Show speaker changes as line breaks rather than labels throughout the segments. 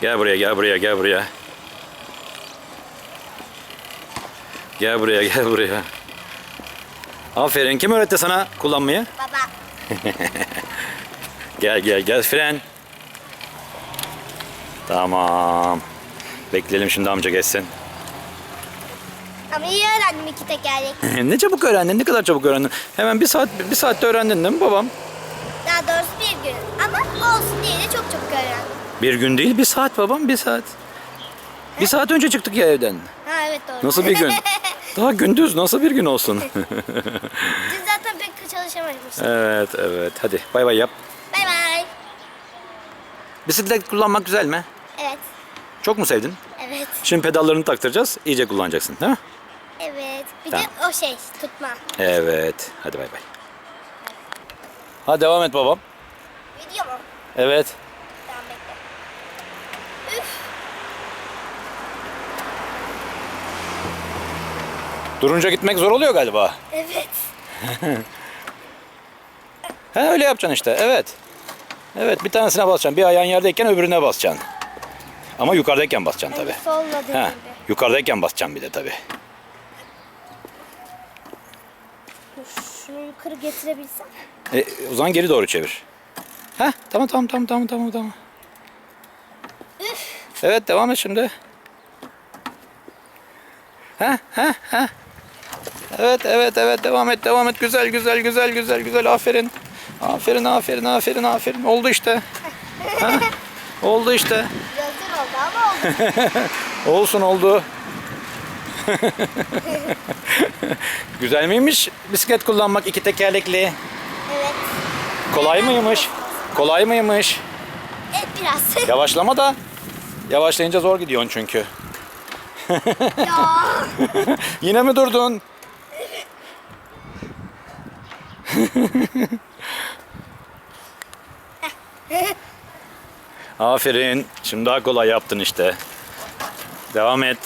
Gel buraya gel buraya gel buraya. Gel buraya gel buraya. Aferin. Kim öğretti sana kullanmayı?
Baba.
Gel gel gel fren. Tamam. Bekleyelim şimdi amca geçsin.
Ama iyi öğrendim iki tekerlek.
ne çabuk öğrendin, ne kadar çabuk öğrendin. Hemen bir saat bir saatte öğrendin değil mi babam?
Daha doğrusu bir gün. Ama olsun diye de çok öğrendim.
Bir gün değil, bir saat babam, bir saat. Bir saat önce çıktık ya evden.
Ha evet doğru.
Nasıl bir gün? Daha gündüz, nasıl bir gün olsun?
Dün zaten pek çalışamamıştım.
evet, evet. Hadi bay bay yap.
Bay bay.
Bisiklet kullanmak güzel mi?
Evet.
Çok mu sevdin?
Evet.
Şimdi pedallarını taktıracağız, iyice kullanacaksın değil mi?
Evet. Bir
Tamam.
de o şey tutma.
Evet. Hadi bay bay. Hadi devam et babam.
Video mu?
Evet.
Tamam bekle. Üf.
Durunca gitmek zor oluyor galiba.
Evet.
He öyle yapacaksın işte. Evet. Evet bir tanesine basacaksın. Bir ayağın yerdeyken öbürüne basacaksın. Ama yukarıdayken basacaksın tabii.
Solla
He, yukarıdayken basacaksın bir de tabii.
Dur, Şunu yukarı getirebilsem.
E, o zaman geri doğru çevir. Heh, tamam tamam tamam tamam tamam tamam. Evet devam et şimdi. Heh, heh, heh. Evet evet evet devam et devam et güzel güzel güzel güzel güzel aferin. Aferin aferin aferin aferin oldu işte. Heh, oldu işte.
Oldu ama oldu.
Olsun oldu. güzel miymiş bisiklet kullanmak iki tekerlekli?
evet.
Kolay mıymış? Kolay mıymış?
Evet biraz.
Yavaşlama da. Yavaşlayınca zor gidiyorsun çünkü. Yine mi durdun? Aferin. Şimdi daha kolay yaptın işte. Devam et.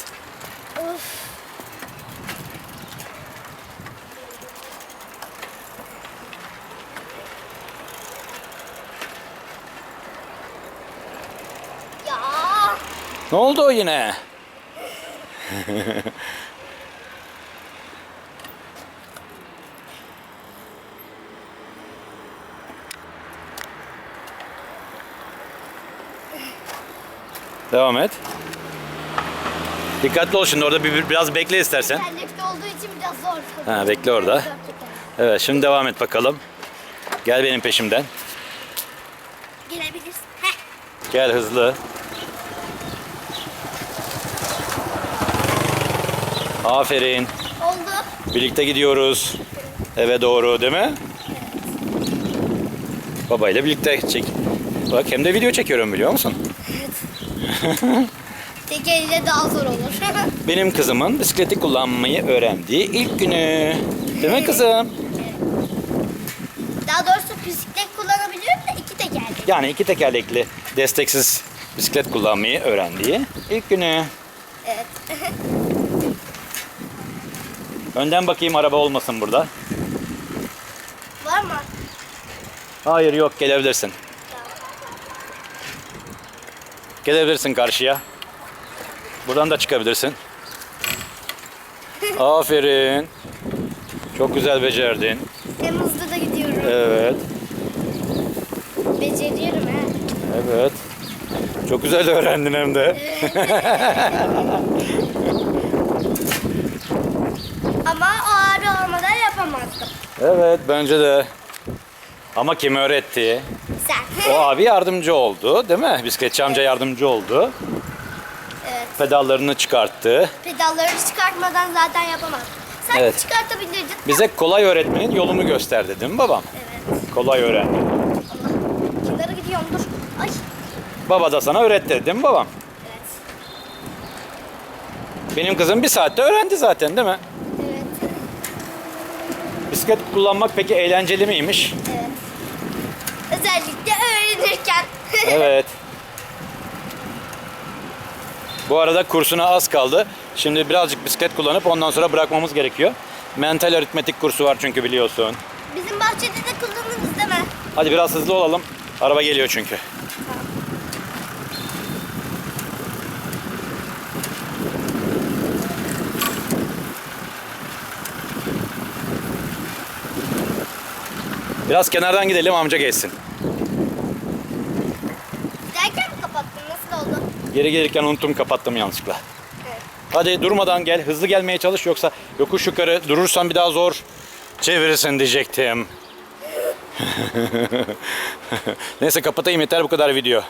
Ya.
Ne oldu yine? Devam et. Dikkatli ol şimdi orada bir, bir- biraz bekle istersen.
Terlikte olduğu için biraz zor.
Ha, bekle orada. Evet şimdi devam et bakalım. Gel benim peşimden.
Gelebilirsin. Heh.
Gel hızlı. Aferin.
Oldu.
Birlikte gidiyoruz. Eve doğru değil mi? Babayla birlikte çek. Bak hem de video çekiyorum biliyor musun?
Tek elle daha zor olur.
Benim kızımın bisikleti kullanmayı öğrendiği ilk günü. Değil mi kızım?
daha doğrusu bisiklet kullanabiliyorum da iki tekerlek.
Yani iki tekerlekli desteksiz bisiklet kullanmayı öğrendiği ilk günü.
Evet.
Önden bakayım araba olmasın burada.
Var mı?
Hayır yok gelebilirsin. Gelebilirsin karşıya. Buradan da çıkabilirsin. Aferin. Çok güzel becerdin.
Hem hızlı da gidiyorum.
Evet.
Beceriyorum he.
Evet. Çok güzel öğrendin hem de.
Ama o ağrı olmadan yapamazdım.
Evet bence de. Ama kim öğretti?
Sen.
O abi yardımcı oldu değil mi? Bisikletçi amca yardımcı oldu.
evet.
Pedallarını çıkarttı.
Pedalları çıkartmadan zaten yapamazdım. Sen
Evet.
çıkartabilirdin.
Bize kolay öğretmenin yolunu gösterdi değil mi babam?
Evet.
Kolay öğren.
Allah. Kenara gidiyorum dur. Ay.
Baba da sana öğretti değil mi babam?
Evet.
Benim kızım bir saatte öğrendi zaten değil mi?
Evet.
Bisiklet kullanmak peki eğlenceli miymiş?
Evet. Özellikle öğrenirken.
Evet. Bu arada kursuna az kaldı. Şimdi birazcık bisiklet kullanıp ondan sonra bırakmamız gerekiyor. Mental aritmetik kursu var çünkü biliyorsun.
Bizim bahçede de kullanırız değil mi?
Hadi biraz hızlı olalım. Araba geliyor çünkü. Biraz kenardan gidelim amca geçsin.
Derken mi kapattın? Nasıl oldu?
Geri gelirken unuttum kapattım yanlışlıkla.
Evet.
Hadi durmadan gel. Hızlı gelmeye çalış yoksa yokuş yukarı durursan bir daha zor çevirirsin diyecektim. Neyse kapatayım yeter bu kadar video.